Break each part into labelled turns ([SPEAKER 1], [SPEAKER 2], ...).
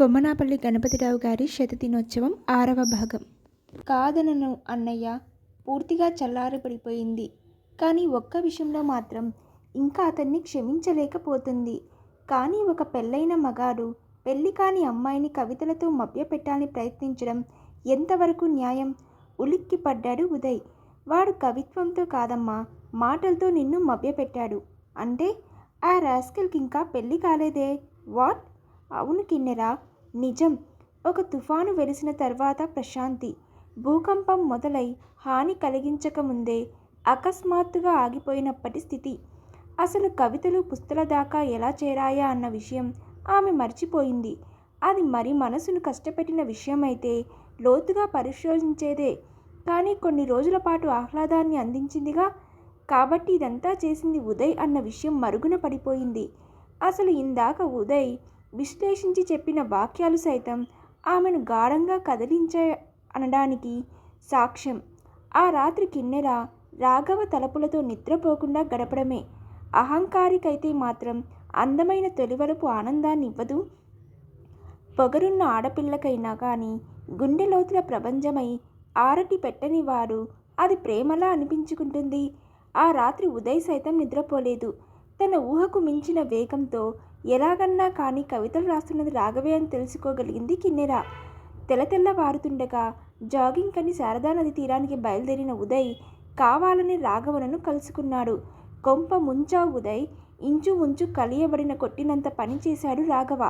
[SPEAKER 1] కొమ్మనాపల్లి గణపతిరావు గారి శతదినోత్సవం ఆరవ భాగం. కాదనను అన్నయ్య పూర్తిగా చల్లారబడిపోయింది కానీ ఒక్క విషయంలో మాత్రం ఇంకా అతన్ని క్షమించలేకపోతుంది. కానీ ఒక పెళ్ళైన మగాడు పెళ్ళి కాని అమ్మాయిని కవితలతో మభ్యపెట్టాలని ప్రయత్నించడం ఎంతవరకు న్యాయం? ఉలిక్కి పడ్డాడు ఉదయ్. వాడు కవిత్వంతో కాదమ్మా మాటలతో నిన్ను మభ్యపెట్టాడు. అంటే ఆ రాస్కల్కి ఇంకా పెళ్ళి కాలేదే? వాట్? అవును కిన్నెరా నిజం. ఒక తుఫాను వెలిసిన తర్వాత ప్రశాంతి. భూకంపం మొదలై హాని కలిగించకముందే అకస్మాత్తుగా ఆగిపోయినప్పటి స్థితి. అసలు కవితలు పుస్తల దాకా ఎలా చేరాయా అన్న విషయం ఆమె మర్చిపోయింది. అది మరి మనసును కష్టపెట్టిన విషయమైతే లోతుగా పరిశోధించేదే. కానీ కొన్ని రోజుల పాటు ఆహ్లాదాన్ని అందించిందిగా. కాబట్టి ఇదంతా చేసింది ఉదయ్ అన్న విషయం మరుగున పడిపోయింది. అసలు ఇందాక ఉదయ్ విశ్లేషించి చెప్పిన వాక్యాలు సైతం ఆమెను గాఢంగా కదిలించే అనడానికి సాక్ష్యం. ఆ రాత్రి కిన్నెర రాఘవ తలపులతో నిద్రపోకుండా గడపడమే. అహంకారికైతే మాత్రం అందమైన తొలివలపు ఆనందాన్ని ఇవ్వదు పొగరున్న ఆడపిల్లకైనా కానీ గుండె లోతుల ప్రపంచమై ఆరటి పెట్టని వారు అది ప్రేమలా అనిపించుకుంటుంది. ఆ రాత్రి ఉదయ్ సైతం నిద్రపోలేదు. తన ఊహకు మించిన వేగంతో ఎలాగన్నా కానీ కవితలు రాస్తున్నది రాఘవే అని తెలుసుకోగలిగింది కిన్నెర. తెల్ల తెల్లవారుతుండగా జాగింగ్ అని శారదా నది తీరానికి బయలుదేరిన ఉదయ్ కావాలని రాఘవనను కలుసుకున్నాడు. కొంప ముంచా ఉదయ్ ఇంచు ముంచు కలియబడిన కొట్టినంత పని చేశాడు రాఘవ.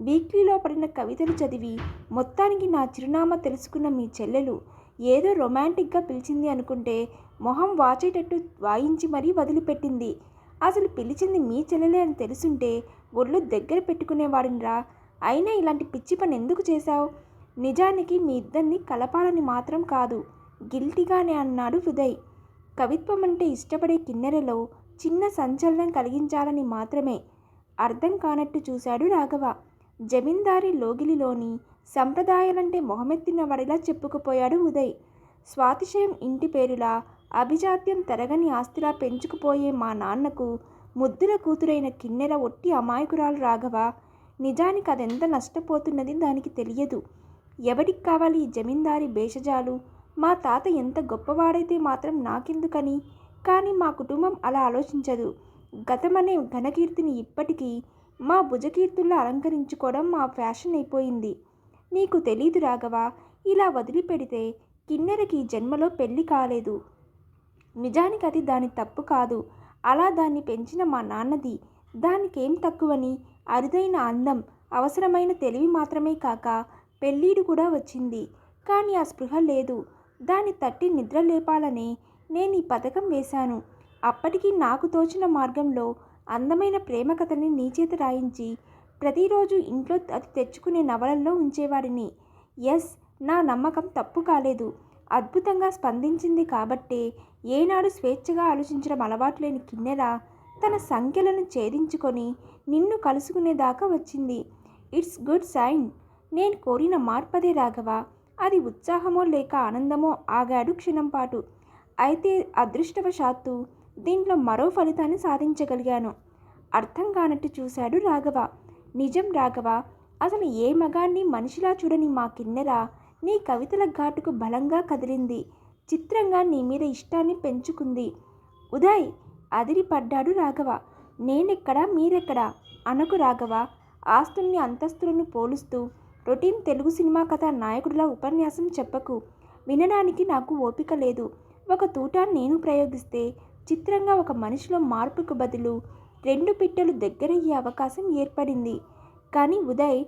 [SPEAKER 1] వీక్లీలో పడిన కవితలు చదివి మొత్తానికి నా చిరునామా తెలుసుకున్న మీ చెల్లెలు. ఏదో రొమాంటిక్గా పిలిచింది అనుకుంటే మొహం వాచేటట్టు వాయించి మరీ వదిలిపెట్టింది. అసలు పిలిచింది మీ చెల్లెలే అని తెలుసుంటే ఒళ్ళు దగ్గర పెట్టుకునేవాడినిరా. అయినా ఇలాంటి పిచ్చి పని ఎందుకు చేశావు? నిజానికి మీ ఇద్దరిని కలపాలని మాత్రం కాదు గిల్టీగానే అన్నాడు హృదయ్. కవిత్వం అంటే ఇష్టపడే కిన్నెరలో చిన్న సంచలనం కలిగించాలని మాత్రమే అర్థం కానట్టు చూశాడు రాఘవ. జమీందారి లోగిలిలోని సంప్రదాయాలంటే మొహమెత్తిన వాడిలా చెప్పుకుపోయాడు ఉదయ్ స్వాతిశయం ఇంటి పేరులా అభిజాత్యం తరగని ఆస్తిలా పెంచుకుపోయే మా నాన్నకు ముద్దుల కూతురైన కిన్నెర ఒట్టి అమాయకురాలు రాఘవ నిజానికి అదెంత నష్టపోతున్నది దానికి తెలియదు. ఎవరికి కావాలి ఈ జమీందారి భేషజాలు? మా తాత ఎంత గొప్పవాడైతే మాత్రం నాకెందుకని? కానీ మా కుటుంబం అలా ఆలోచించదు. గతమనే ఘనకీర్తిని ఇప్పటికీ మా భుజకీర్తుల్లో అలంకరించుకోవడం మా ఫ్యాషన్ అయిపోయింది. నీకు తెలీదు రాఘవ ఇలా వదిలిపెడితే కిన్నెరకి జన్మలో పెళ్ళి కాలేదు. నిజానికి అది దాని తప్పు కాదు. అలా దాన్ని పెంచిన మా నాన్నది దానికేం తక్కువని? అరుదైన అందం అవసరమైన తెలివి మాత్రమే కాక పెళ్ళీడు కూడా వచ్చింది. కానీ ఆ స్పృహ లేదు. దాన్ని తట్టి నిద్ర లేపాలనే నేను ఈ పథకం వేశాను. అప్పటికి నాకు తోచిన మార్గంలో అందమైన ప్రేమ కథని నీచేత రాయించి ప్రతిరోజు ఇంట్లో అది తెచ్చుకునే నవలల్లో ఉంచేవాడిని. ఎస్ నా నమ్మకం తప్పు కాలేదు. అద్భుతంగా స్పందించింది కాబట్టే ఏనాడు స్వేచ్ఛగా ఆలోచించడం అలవాటు లేని కిన్నెర తన సంఖ్యలను ఛేదించుకొని నిన్ను కలుసుకునేదాకా వచ్చింది. It's good sign. నేను కోరిన మార్పదే రాఘవ. అది ఉత్సాహమో లేక ఆనందమో ఆగాడు క్షణం పాటు. అయితే అదృష్టవశాత్తు దీంట్లో మరో ఫలితాన్ని సాధించగలిగాను. అర్థం కానట్టు చూశాడు రాఘవ. నిజం రాఘవ. అసలు ఏ మగాన్ని మనిషిలా చూడని మా కిన్నెర నీ కవితల ఘాటుకు బలంగా కదిలింది. చిత్రంగా నీ మీద ఇష్టాన్ని పెంచుకుంది. ఉదయ్ అదిరిపడ్డాడు రాఘవ. నేనెక్కడా? మీరెక్కడా? అనకు రాఘవ. ఆస్తుల్ని అంతస్తులను పోలుస్తూ రొటీన్ తెలుగు సినిమా కథ నాయకుడిలా ఉపన్యాసం చెప్పకు. వినడానికి నాకు ఓపిక లేదు. ఒక తూట నేను ప్రయోగిస్తే చిత్రంగా ఒక మనిషిలో మార్పుకు బదులు రెండు పిట్టలు దగ్గరయ్యే అవకాశం ఏర్పడింది. కానీ ఉదయ్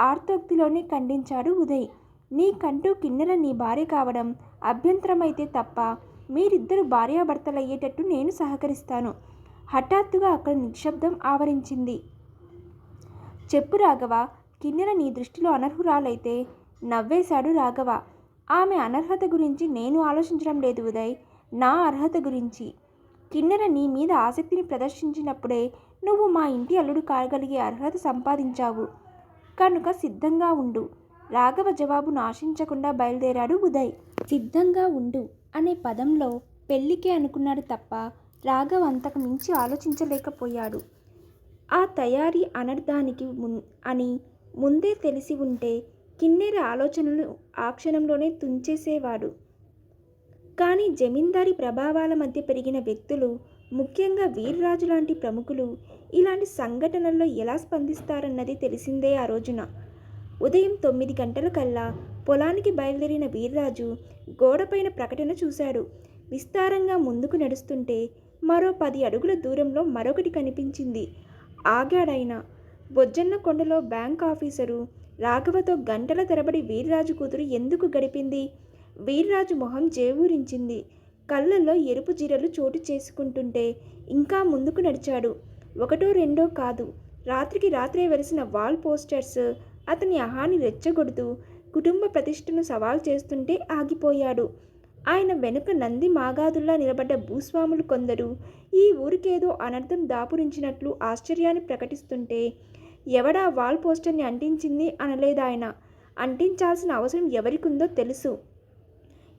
[SPEAKER 1] ఆర్తోక్తిలోనే ఖండించాడు ఉదయ్. నీకంటూ కిన్నెర నీ భార్య కావడం అభ్యంతరమైతే తప్ప మీరిద్దరు భార్యాభర్తలయ్యేటట్టు నేను సహకరిస్తాను. హఠాత్తుగా అక్కడ నిశ్శబ్దం ఆవరించింది. చెప్పు రాఘవ కిన్నెర నీ దృష్టిలో అనర్హురాలైతే నవ్వేశాడు రాఘవ. ఆమె అనర్హత గురించి నేను ఆలోచించడం లేదు ఉదయ్ నా అర్హత గురించి. కిన్నెర నీ మీద ఆసక్తిని ప్రదర్శించినప్పుడే నువ్వు మా ఇంటి అల్లుడు కాగలిగే అర్హత సంపాదించావు. కనుక సిద్ధంగా ఉండు. రాఘవ జవాబును ఆశించకుండా బయలుదేరాడు ఉదయ్. సిద్ధంగా ఉండు అనే పదంలో పెళ్ళికే అనుకున్నాడు తప్ప రాఘవ్ అంతకు మించి ఆలోచించలేకపోయాడు. ఆ తయారీ అనర్థానికి మున్ అని ముందే తెలిసి ఉంటే కిన్నెర ఆలోచనలు ఆ క్షణంలోనే తుంచేసేవాడు. కానీ జమీందారీ ప్రభావాల మధ్య పెరిగిన వ్యక్తులు ముఖ్యంగా వీర్రాజు లాంటి ప్రముఖులు ఇలాంటి సంఘటనల్లో ఎలా స్పందిస్తారన్నది తెలిసిందే ఆ రోజున. ఉదయం తొమ్మిది గంటల కల్లా పొలానికి బయలుదేరిన వీర్రాజు గోడపైన ప్రకటన చూశాడు. విస్తారంగా ముందుకు నడుస్తుంటే మరో పది అడుగుల దూరంలో మరొకటి కనిపించింది. ఆగాడైన బొజ్జన్న కొండలో బ్యాంక్ ఆఫీసరు రాఘవతో గంటల తరబడి వీర్రాజు కూతురు ఎందుకు గడిపింది? వీర్రాజు మొహం జేవూరించింది. కళ్ళల్లో ఎరుపు జీరలు చోటు చేసుకుంటుంటే ఇంకా ముందుకు నడిచాడు. ఒకటో రెండో కాదు. రాత్రికి రాత్రే వెలిసిన వాల్ పోస్టర్స్ అతని అహాని రెచ్చగొడుతూ కుటుంబ ప్రతిష్టను సవాల్ చేస్తుంటే ఆగిపోయాడు. ఆయన వెనుక నంది మాగాదుల్లా నిలబడ్డ భూస్వాములు కొందరు ఈ ఊరికేదో అనర్థం దాపురించినట్లు ఆశ్చర్యాన్ని ప్రకటిస్తుంటే ఎవడా వాల్ పోస్టర్ని అంటించింది అనలేదాయన. అంటించాల్సిన అవసరం ఎవరికుందో తెలుసు.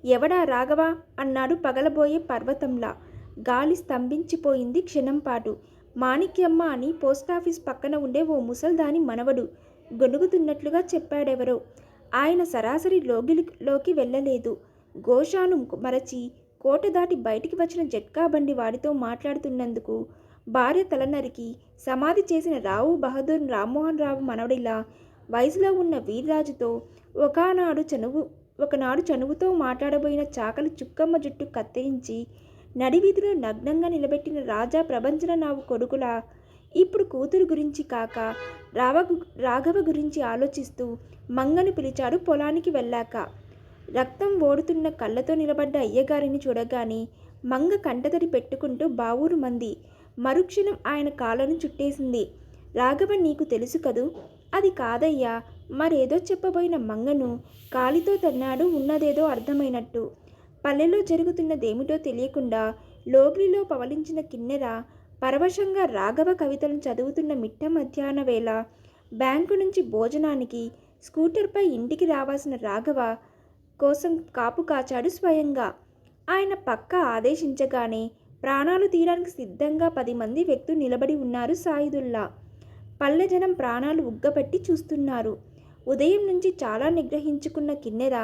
[SPEAKER 1] ఎవడా రాఘవ అన్నాడు పగలబోయే పర్వతంలా. గాలి స్తంభించిపోయింది క్షణంపాటు. మాణిక్యమ్మ అని పోస్టాఫీస్ పక్కన ఉండే ఓ ముసల్దాని మనవడు గొనుగుతున్నట్లుగా చెప్పాడెవరో. ఆయన సరాసరి లోగిలోకి వెళ్ళలేదు. గోషాను మరచి కోట దాటి బయటికి వచ్చిన జట్కా బండి వాడితో మాట్లాడుతున్నందుకు భార్య తలనరికి సమాధి చేసిన రావు బహదూర్ రామ్మోహన్ రావు మనవడిలా వయసులో ఉన్న వీర్రాజుతో ఒకనాడు చనువు ఒకనాడు చనువుతో మాట్లాడబోయిన చాకలి చుక్కమ్మ జుట్టు కత్తిరించి నడివీధిలో నగ్నంగా నిలబెట్టిన రాజా ప్రభంజన నావు కొడుకులా ఇప్పుడు కూతురు గురించి కాక రావ రాఘవ గురించి ఆలోచిస్తూ మంగను పిలిచాడు పొలానికి వెళ్ళాక. రక్తం ఓడుతున్న కళ్ళతో నిలబడ్డ అయ్యగారిని చూడగానే మంగ కంటతడి పెట్టుకుంటూ బావూరు మంది మరుక్షణం ఆయన కాళ్ళను చుట్టేసింది. రాఘవ నీకు తెలుసు కదూ? అది కాదయ్యా మరేదో చెప్పబోయిన మంగను కాలితో తన్నాడు ఉన్నదేదో అర్థమైనట్టు. పల్లెలో జరుగుతున్నదేమిటో తెలియకుండా లోగిలిలో పవలించిన కిన్నెర పరవశంగా రాఘవ కవితలను చదువుతున్న మిట్ట మధ్యాహ్న వేళ బ్యాంకు నుంచి భోజనానికి స్కూటర్పై ఇంటికి రావాల్సిన రాఘవ కోసం కాపు కాచాడు స్వయంగా. ఆయన పక్క ఆదేశించగానే ప్రాణాలు తీయడానికి సిద్ధంగా పది మంది వ్యక్తులు నిలబడి ఉన్నారు సాయుధుల్లా. పల్లె జనం ప్రాణాలు ఉగ్గపెట్టి చూస్తున్నారు. ఉదయం నుంచి చాలా నిగ్రహించుకున్న కిన్నెర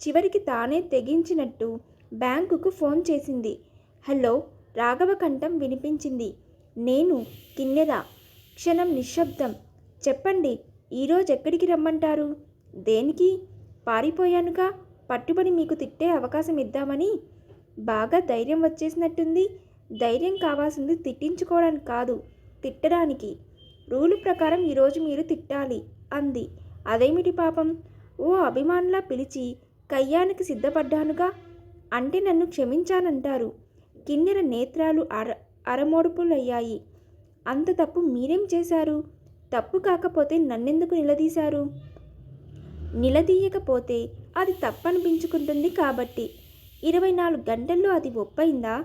[SPEAKER 1] చివరికి తానే తెగించినట్టు బ్యాంకుకు ఫోన్ చేసింది. హలో రాఘవ కంఠం వినిపించింది. నేను కిన్నెర క్షణం నిశ్శబ్దం. చెప్పండి ఈరోజు ఎక్కడికి రమ్మంటారు? దేనికి? పారిపోయానుగా పట్టుబడి మీకు తిట్టే అవకాశం ఇద్దామని? బాగా ధైర్యం వచ్చేసినట్టుంది. ధైర్యం కావాల్సింది తిట్టించుకోవడానికి కాదు తిట్టడానికి. రూలు ప్రకారం ఈరోజు మీరు తిట్టాలి అంది. అదేమిటి పాపం? ఓ అభిమానులా పిలిచి కయ్యానికి సిద్ధపడ్డానుగా? అంటే నన్ను క్షమించానంటారు కిన్నెర నేత్రాలు అర అరమోడుపులయ్యాయి. అంత తప్పు మీరేం చేశారు? తప్పు కాకపోతే నన్నెందుకు నిలదీశారు? నిలదీయకపోతే అది తప్పనిపించుకుంటుంది కాబట్టి. ఇరవై నాలుగు గంటల్లో అది ఒప్పైందా?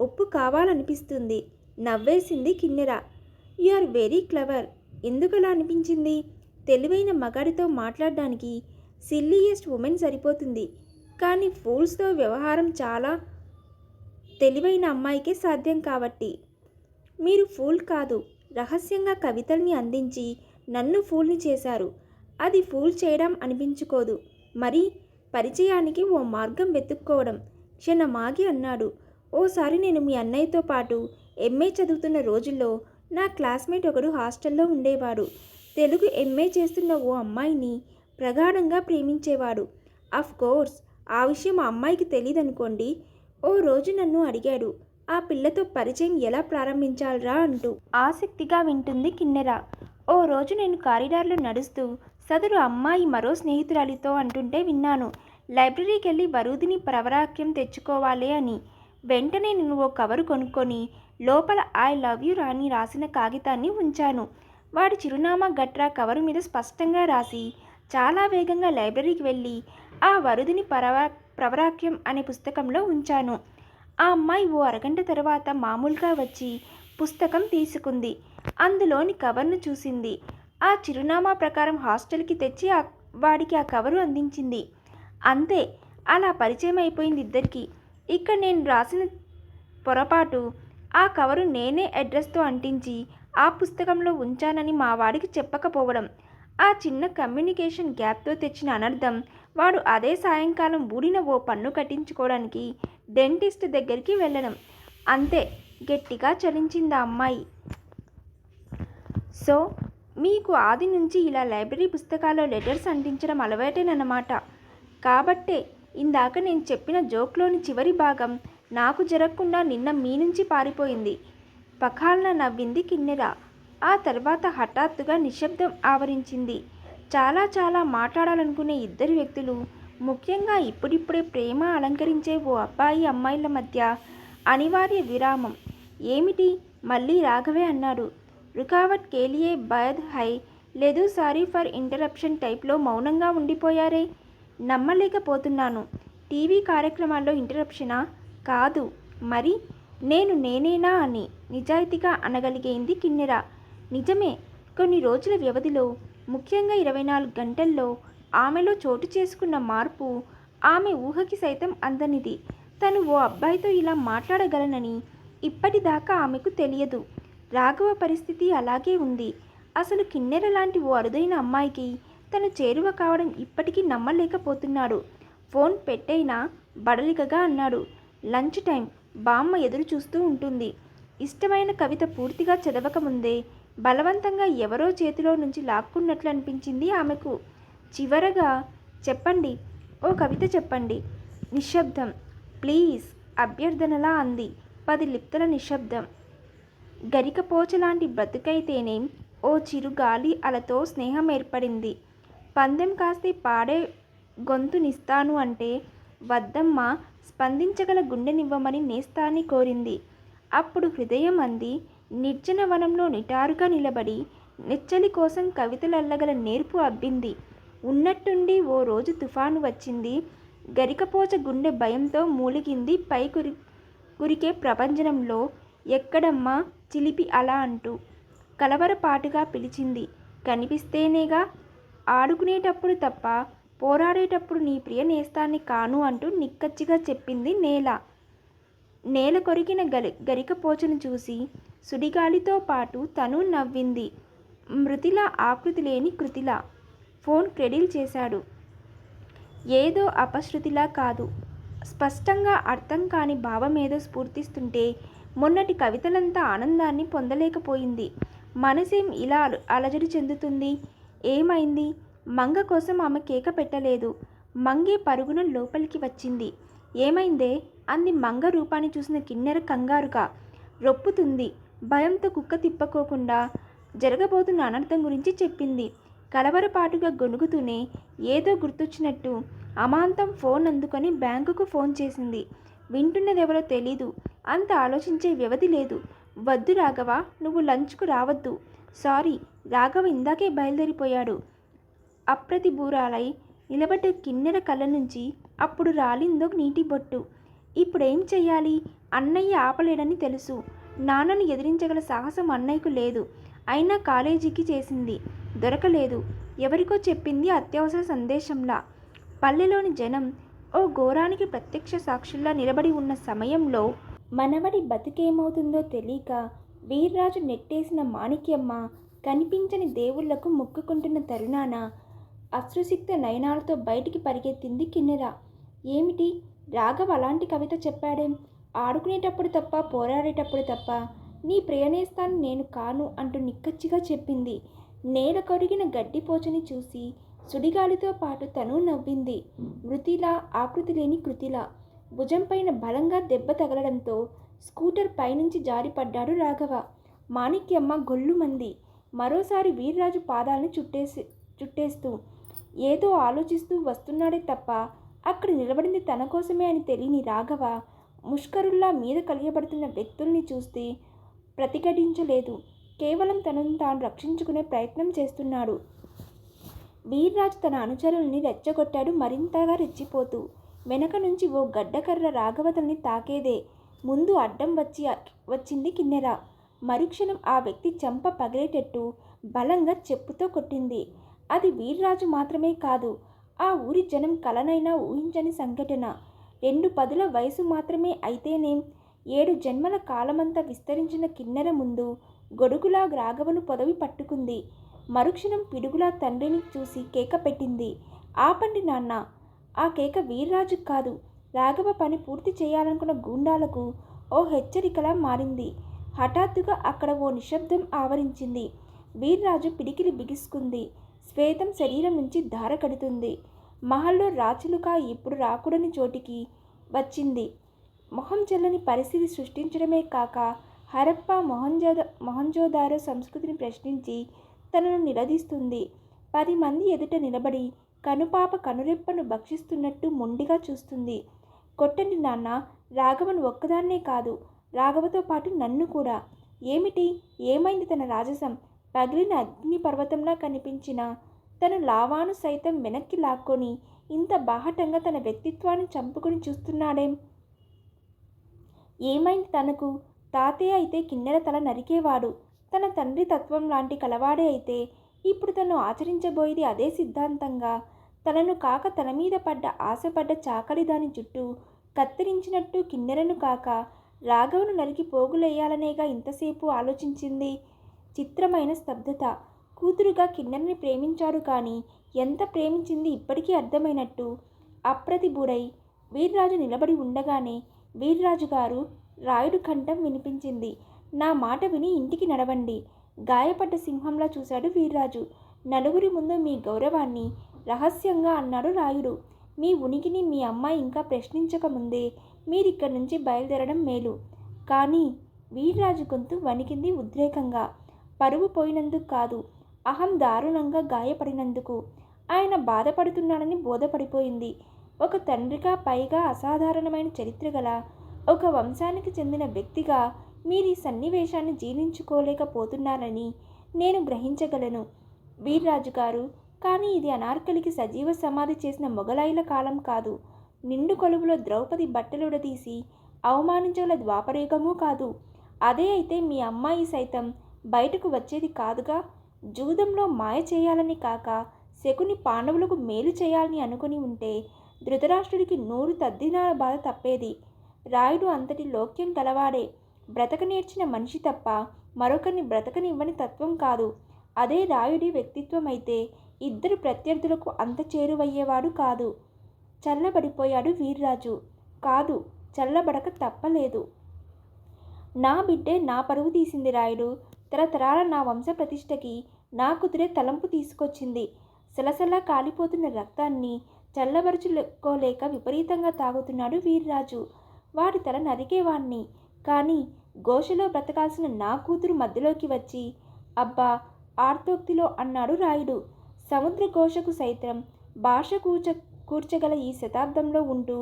[SPEAKER 1] ఒప్పు కావాలనిపిస్తుంది. నవ్వేసింది Kinnera. You are very clever. ఎందుకలా అనిపించింది? తెలివైన మగాడితో మాట్లాడడానికి సిల్లియెస్ట్ ఉమెన్ సరిపోతుంది. కానీ ఫూల్స్తో వ్యవహారం చాలా తెలివైన అమ్మాయికే సాధ్యం కాబట్టి. మీరు ఫూల్ కాదు. రహస్యంగా కవితల్ని అందించి నన్ను ఫూల్ని చేశారు. అది ఫూల్ చేయడం అనిపించుకోదు. మరి పరిచయానికి ఓ మార్గం వెతుక్కోవడం క్షణమాగి అన్నాడు. ఓసారి నేను మీ అన్నయ్యతో పాటు ఎంఏ చదువుతున్న రోజుల్లో నా క్లాస్మేట్ ఒకడు హాస్టల్లో ఉండేవాడు. తెలుగు ఎంఏ చేస్తున్న ఓ అమ్మాయిని ప్రగాఢంగా ప్రేమించేవాడు. అఫ్ కోర్స్ ఆ విషయం ఆ అమ్మాయికి తెలియదనుకోండి ఓ రోజు నన్ను అడిగాడు ఆ పిల్లతో పరిచయం ఎలా ప్రారంభించాలరా? అంటూ. ఆసక్తిగా వింటుంది కిన్నెర. ఓ రోజు నేను కారిడార్లో నడుస్తూ సదరు అమ్మాయి మరో స్నేహితురాలితో అంటుంటే విన్నాను. లైబ్రరీకి వెళ్ళి వరుదిని ప్రవరాక్యం తెచ్చుకోవాలి అని. వెంటనే నేను ఓ కవరు కొనుక్కొని లోపల ఐ లవ్ యూ రాని రాసిన కాగితాన్ని ఉంచాను. వాడి చిరునామా గట్రా కవరు మీద స్పష్టంగా రాసి చాలా వేగంగా లైబ్రరీకి వెళ్ళి ఆ వరుదిని పరవా ప్రవరాక్యం అనే పుస్తకంలో ఉంచాను. ఆ అమ్మాయి ఓ అరగంట తర్వాత మామూలుగా వచ్చి పుస్తకం తీసుకుంది. అందులోని కవర్ను చూసింది. ఆ చిరునామా ప్రకారం హాస్టల్కి తెచ్చి ఆ వాడికి ఆ కవరు అందించింది. అంతే అలా పరిచయం అయిపోయింది ఇద్దరికి. ఇక్కడ నేను రాసిన పొరపాటు ఆ కవరు నేనే అడ్రస్తో అంటించి ఆ పుస్తకంలో ఉంచానని మా వాడికి చెప్పకపోవడం ఆ చిన్న కమ్యూనికేషన్ గ్యాప్తో తెచ్చిన అనర్థం వాడు అదే సాయంకాలం ఊడిన ఓ పన్ను కట్టించుకోవడానికి డెంటిస్ట్ దగ్గరికి వెళ్ళడం. అంతే గట్టిగా చలించింది ఆ అమ్మాయి. సో మీకు ఆది నుంచి ఇలా లైబ్రరీ పుస్తకాల్లో లెటర్స్ అంటించడం అలవాటేనన్నమాట. కాబట్టే ఇందాక నేను చెప్పిన జోక్లోని చివరి భాగం నాకు జరగకుండా నిన్న మీ నుంచి పారిపోయింది. పఖాలన నవ్వింది కిన్నెర. ఆ తర్వాత హఠాత్తుగా నిశ్శబ్దం ఆవరించింది. చాలా చాలా మాట్లాడాలనుకునే ఇద్దరు వ్యక్తులు ముఖ్యంగా ఇప్పుడిప్పుడే ప్రేమ అలంకరించే ఓ అబ్బాయి అమ్మాయిల మధ్య అనివార్య విరామం. ఏమిటి? మళ్ళీ రాఘవే అన్నాడు రుకావట్ కేలియే బయద్ హై లేదు సారీ ఫర్ ఇంటరప్షన్ టైప్లో మౌనంగా ఉండిపోయారే? నమ్మలేకపోతున్నాను. టీవీ కార్యక్రమాల్లో ఇంటరప్షనా? కాదు. మరి? నేను నేనేనా అని నిజాయితీగా అనగలిగేంది కిన్నెర. నిజమే. కొన్ని రోజుల వ్యవధిలో ముఖ్యంగా ఇరవై నాలుగు గంటల్లో ఆమెలో చోటు చేసుకున్న మార్పు ఆమె ఊహకి సైతం అందనిది. తను ఓ అబ్బాయితో ఇలా మాట్లాడగలనని ఇప్పటిదాకా ఆమెకు తెలియదు. రాఘవ పరిస్థితి అలాగే ఉంది. అసలు కిన్నెర లాంటి ఓ అరుదైన అమ్మాయికి తను చేరువ కావడం ఇప్పటికీ నమ్మలేకపోతున్నాడు. ఫోన్ పెట్టైనా బడలికగా అన్నాడు. లంచ్ టైం బామ్మ ఎదురు చూస్తూ ఉంటుంది. ఇష్టమైన కవిత పూర్తిగా చదవకముందే బలవంతంగా ఎవరో చేతిలో నుంచి లాక్కున్నట్లు అనిపించింది ఆమెకు. చివరగా చెప్పండి ఓ కవిత చెప్పండి. నిశ్శబ్దం. ప్లీజ్ అభ్యర్థనలా అంది. పది లిప్తల నిశ్శబ్దం. గరికపోచలాంటి బ్రతుకైతేనే ఓ చిరు గాలి అలతో స్నేహం ఏర్పడింది. పందెం కాస్తే పాడే గొంతునిస్తాను అంటే వద్దమ్మ స్పందించగల గుండెనివ్వమని నేస్తాన్ని కోరింది. అప్పుడు హృదయం అంది నిర్జన వనంలో నిటారుగా నిలబడి నెచ్చలి కోసం కవితలల్లగల నేర్పు అబ్బింది. ఉన్నట్టుండి ఓ రోజు తుఫాను వచ్చింది. గరికపోచ గుండె భయంతో మూలిగింది. పై కురి కురికే ప్రపంచంలో ఎక్కడమ్మా చిలిపి అలా అంటూ కలవరపాటుగా పిలిచింది. కనిపిస్తేనేగా ఆడుకునేటప్పుడు తప్ప పోరాడేటప్పుడు నీ ప్రియ నేస్తాన్ని కాను అంటూ నిక్కచ్చిగా చెప్పింది నేల. నేల కొరికిన గలి గరికపోచను చూసి సుడిగాలితో పాటు తను నవ్వింది. మృతిల ఆకృతి లేని కృతిల ఫోన్ క్రెడిల్ చేశాడు. ఏదో అపశృతిలా కాదు. స్పష్టంగా అర్థం కాని భావమేదో స్ఫూర్తిస్తుంటే మొన్నటి కవితలంతా ఆనందాన్ని పొందలేకపోయింది. మనసేం ఇలా అల- అలజడి చెందుతుంది? ఏమైంది? మంగ కోసం ఆమె కేక పెట్టలేదు. మంగే పరుగున లోపలికి వచ్చింది. ఏమైందే? అంది మంగ రూపాన్ని చూసిన కిన్నెర కంగారుగా. రొప్పుతుంది. భయంతో కుక్క తిప్పకోకుండా జరగబోతున్న అనర్థం గురించి చెప్పింది. కలవరపాటుగా గొణుగుతూనే ఏదో గుర్తొచ్చినట్టు అమాంతం ఫోన్ అందుకొని బ్యాంకుకు ఫోన్ చేసింది. వింటున్నదెవరో తెలీదు. అంత ఆలోచించే వ్యవధి లేదు. వద్దు రాఘవ నువ్వు లంచ్కు రావద్దు. సారీ రాఘవ ఇందాకే బయలుదేరిపోయాడు. అప్రతిభూరాలై నిలబడ్డ కిన్నెర కళ్ళ నుంచి అప్పుడు రాలిందో నీటి బొట్టు. ఇప్పుడేం చెయ్యాలి? అన్నయ్య ఆపలేడని తెలుసు. నాన్నను ఎదిరించగల సాహసం అన్నయ్యకు లేదు. అయినా కాలేజీకి చేసింది. దొరకలేదు. ఎవరికో చెప్పింది అత్యవసర సందేశంలా. పల్లెలోని జనం ఓ ఘోరానికి ప్రత్యక్ష సాక్షుల్లా నిలబడి ఉన్న సమయంలో మనవడి బతికేమవుతుందో తెలియక వీర్రాజు నెట్టేసిన మాణిక్యమ్మ కనిపించని దేవుళ్ళకు మొక్కుకుంటున్న తరుణాన అశ్రుసిక్త నయనాలతో బయటికి పరిగెత్తింది కిన్నెర. ఏమిటి? రాఘవ్ అలాంటి కవిత చెప్పాడేం? ఆడుకునేటప్పుడు తప్ప పోరాడేటప్పుడు తప్ప నీ ప్రియనేస్తాను నేను కాను అంటూ నిక్కచ్చిగా చెప్పింది. నేల కడిగిన గడ్డిపోచని చూసి సుడిగాలితో పాటు తను నవ్వింది. మృతిలా ఆకృతి లేని కృతిలా. భుజంపైన బలంగా దెబ్బ తగలడంతో స్కూటర్ పైనుంచి జారిపడ్డాడు రాఘవ. మాణిక్యమ్మ గొల్లుమంది మరోసారి వీర్రాజు పాదాలను చుట్టేసి చుట్టేస్తూ ఏదో ఆలోచిస్తూ వస్తున్నాడే తప్ప అక్కడ నిలబడింది తన కోసమే అని తెలియని రాఘవ ముష్కరుల్లా మీద కలియబడుతున్న వ్యక్తుల్ని చూస్తే ప్రతిఘటించలేదు. కేవలం తనను తాను రక్షించుకునే ప్రయత్నం చేస్తున్నాడు. వీర్రాజు తన అనుచరుల్ని రెచ్చగొట్టాడు మరింతగా రెచ్చిపోతూ. వెనక నుంచి ఓ గడ్డకర్ర రాఘవతల్ని తాకేదే. ముందు అడ్డం వచ్చి వచ్చింది కిన్నెర. మరుక్షణం ఆ వ్యక్తి చెంప పగిలేటట్టు బలంగా చెప్పుతో కొట్టింది. అది వీర్రాజు మాత్రమే కాదు ఆ ఊరి జనం కలనైనా ఊహించని సంఘటన. రెండు పదుల వయసు మాత్రమే అయితేనేం ఏడు జన్మల కాలమంతా విస్తరించిన కిన్నెర ముందు గొడుగులా రాఘవను పొదవి పట్టుకుంది. మరుక్షణం పిడుగులా తండ్రిని చూసి కేక పెట్టింది. ఆపండి నాన్న. ఆ కేక వీర్రాజు కాదు. రాఘవ పని పూర్తి చేయాలనుకున్న గూండాలకు ఓ హెచ్చరికలా మారింది. హఠాత్తుగా అక్కడ ఓ నిశ్శబ్దం ఆవరించింది. వీర్రాజు పిడికిలి బిగుసుకుంది. శ్వేతం శరీరం నుంచి ధార కడుతుంది. మహల్లో రాచులుక ఇప్పుడు రాకూడని చోటికి వచ్చింది. మొహం చెల్లని పరిస్థితి సృష్టించడమే కాక హరప్ప మొహంజోద మొహంజోదారో సంస్కృతిని ప్రశ్నించి తనను నిలదీస్తుంది. పది మంది ఎదుట నిలబడి కనుపాప కనురెప్పను భక్షిస్తున్నట్టు మొండిగా చూస్తుంది. కొట్టండి నాన్న రాఘవన్ ఒక్కదాన్నే కాదు రాఘవతో పాటు నన్ను కూడా. ఏమిటి? ఏమైంది తన రాజసం? పగిలిన అగ్ని పర్వతంలా కనిపించిన తను లావాను సైతం వెనక్కి లాక్కొని ఇంత బాహటంగా తన వ్యక్తిత్వాన్ని చంపుకుని చూస్తున్నాడేం. ఏమైంది తనకు? తాతయ్య అయితే కిన్నెర తల నరికేవాడు. తన తండ్రి తత్వం లాంటి కలవాడే అయితే ఇప్పుడు తను ఆచరించబోయేది అదే సిద్ధాంతంగా. తనను కాక తన మీద పడ్డ ఆశపడ్డ చాకలి దాని చుట్టూ కత్తిరించినట్టు కిన్నెరను కాక రాఘవను నరికి పోగులేయాలనేగా ఇంతసేపు ఆలోచించింది. చిత్రమైన స్తబ్దత కూతురుగా కిన్నెరని ప్రేమించాడు కానీ ఎంత ప్రేమించింది ఇప్పటికీ అర్థమైనట్టు. అప్రతిభుడై వీర్రాజు నిలబడి ఉండగానే వీర్రాజు గారు రాయుడు కంఠం వినిపించింది. నా మాట విని ఇంటికి నడవండి. గాయపడ్డ సింహంలా చూశాడు వీర్రాజు. నలుగురి ముందు మీ గౌరవాన్ని రహస్యంగా అన్నాడు రాయుడు. మీ ఉనికిని మీ అమ్మాయి ఇంకా ప్రశ్నించకముందే మీరిక్కడి నుంచి బయలుదేరడం మేలు. కానీ వీర్రాజు గొంతు వణికింది ఉద్రేకంగా. పరువు పోయినందుకు కాదు. అహం దారుణంగా గాయపడినందుకు ఆయన బాధపడుతున్నాడని బోధపడిపోయింది. ఒక తండ్రిగా పైగా అసాధారణమైన చరిత్ర గల ఒక వంశానికి చెందిన వ్యక్తిగా మీరు ఈ సన్నివేశాన్ని జీర్ణించుకోలేకపోతున్నారని నేను గ్రహించగలను. వీర్రాజు గారు కానీ ఇది అనార్కలికి సజీవ సమాధి చేసిన మొఘలాయిల కాలం కాదు. నిండు కొలువులో ద్రౌపది బట్టలుడదీసి అవమానించగల ద్వాపరేగమూ కాదు. అదే అయితే మీ అమ్మాయి సైతం బయటకు వచ్చేది కాదుగా? జూదంలో మాయ చేయాలని కాక శకుని పాండవులకు మేలు చేయాలని అనుకుని ఉంటే ధృతరాష్ట్రుడికి నూరు తద్దినాల బాధ తప్పేది. రాయుడు అంతటి లోక్యం కలవాడే బ్రతక నేర్చిన మనిషి తప్ప మరొకరిని బ్రతకనివ్వని తత్వం కాదు. అదే రాయుడి వ్యక్తిత్వం అయితే ఇద్దరు ప్రత్యర్థులకు అంత చేరువయ్యేవాడు కాదు. చల్లబడిపోయాడు వీర్రాజు. కాదు చల్లబడక తప్పలేదు. నా బిడ్డే నా పరువు తీసింది రాయుడు. తరతరాల నా వంశ ప్రతిష్టకి నా కుదిరే తలంపు తీసుకొచ్చింది. సలసలా కాలిపోతున్న రక్తాన్ని చల్లబరుచుకోలేక విపరీతంగా తాగుతున్నాడు వీర్రాజు. వాడి తల నరికేవాణ్ణి కానీ ఘోషలో బ్రతకాల్సిన నా కూతురు మధ్యలోకి వచ్చి అబ్బా ఆర్తోక్తిలో అన్నాడు రాయుడు. సముద్ర ఘోషకు సైతం భాష కూర్చ కూర్చగల ఈ శతాబ్దంలో ఉంటూ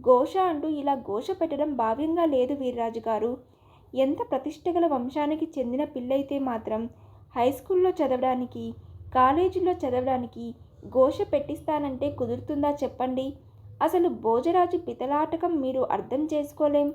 [SPEAKER 1] ఘోష అంటూ ఇలా ఘోష పెట్టడం భావ్యంగా లేదు వీర్రాజు గారు ఎంత ప్రతిష్టగల వంశానికి చెందిన పిల్లయితే మాత్రం హై స్కూల్లో చదవడానికి కాలేజీలో చదవడానికి ఘోష పెట్టిస్తానంటే కుదురుతుందా చెప్పండి? అసలు భోజరాజు పితలాటకం మీరు అర్థం చేసుకోలేం.